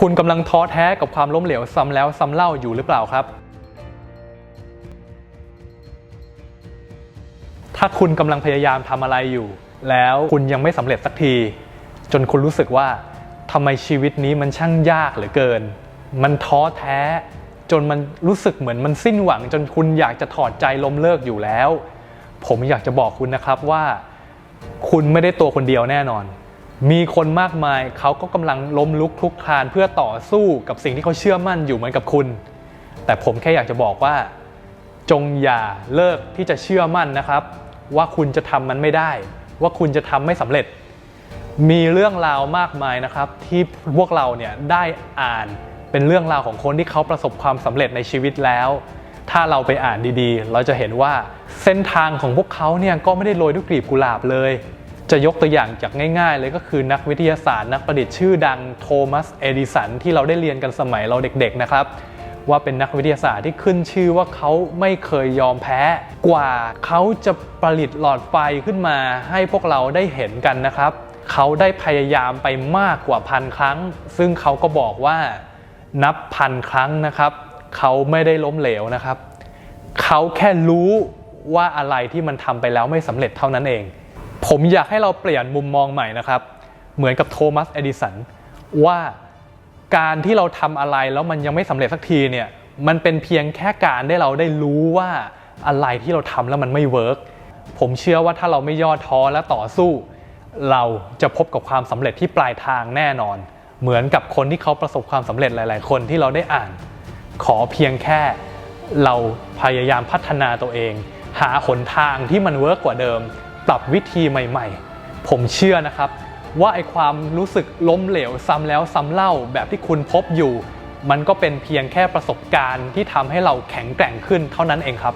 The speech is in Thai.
คุณกำลังท้อแท้กับความล้มเหลวซ้ำแล้วซ้ำเล่าอยู่หรือเปล่าครับ ถ้าคุณกำลังพยายามทำอะไรอยู่ แล้วคุณยังไม่สำเร็จสักที จนคุณรู้สึกว่าทำไมชีวิตนี้มันช่างยากเหลือเกิน มันท้อแท้ จนมันรู้สึกเหมือนมันสิ้นหวัง จนคุณอยากจะถอดใจล้มเลิกอยู่แล้ว ผมอยากจะบอกคุณนะครับว่า คุณไม่ได้ตัวคนเดียวแน่นอน มีคนมากมายเขาก็กำลังล้มลุกคลุกคลานเพื่อต่อสู้กับสิ่งที่เขาเชื่อมั่นอยู่เหมือนกับคุณ แต่ผมแค่อยากจะบอกว่า จงอย่าเลิกที่จะเชื่อมั่นนะครับ ว่าคุณจะทำมันไม่ได้ ว่าคุณจะทำไม่สำเร็จ มีเรื่องราวมากมายนะครับ ที่พวกเราเนี่ยได้อ่านเป็นเรื่องราวของคนที่เขาประสบความสำเร็จในชีวิตแล้ว ถ้าเราไปอ่านดีๆ เราจะเห็นว่าเส้นทางของพวกเขาเนี่ยก็ไม่ได้โรยด้วยกลีบกุหลาบเลย จะยกตัวอย่างจากง่ายๆ เลยก็คือนักวิทยาศาสตร์นักประดิษฐ์ชื่อดังโทมัสเอดิสันที่เราได้เรียนกันสมัยเราเด็กๆนะครับว่าเป็นนักวิทยาศาสตร์ที่ขึ้นชื่อว่าเขาไม่เคยยอมแพ้ กว่าเขาจะผลิตหลอดไฟขึ้นมาให้พวกเราได้เห็นกันนะครับ เขาได้พยายามไปมากกว่าพันครั้ง ซึ่งเขาก็บอกว่านับพันครั้งนะครับ เขาไม่ได้ล้มเหลวนะครับ เขาแค่รู้ว่าอะไรที่มันทำไปแล้วไม่สำเร็จเท่านั้นเอง ผมอยากให้เราเปลี่ยนมุมมองใหม่นะครับ เหมือนกับโทมัสเอดิสันว่าการที่เราทำอะไรแล้วมันยังไม่สำเร็จสักทีเนี่ยมันเป็นเพียงแค่การได้เราได้รู้ว่าอะไรที่เราทำแล้วมันไม่เวิร์กผมเชื่อว่าถ้าเราไม่ย่อท้อและต่อสู้ เราจะพบกับความสำเร็จที่ปลายทางแน่นอน เหมือนกับคนที่เขาประสบความสำเร็จหลาย ๆ คนที่เราได้อ่าน ขอเพียงแค่เราพยายามพัฒนาตัวเอง หาหนทางที่มันเวิร์กกว่าเดิม ปรับวิธีใหม่ ๆ ผมเชื่อนะครับ ว่าไอความรู้สึกล้มเหลวซ้ำแล้วซ้ำเล่าแบบที่คุณพบอยู่ มันก็เป็นเพียงแค่ประสบการณ์ที่ทำให้เราแข็งแกร่งขึ้นเท่านั้นเองครับ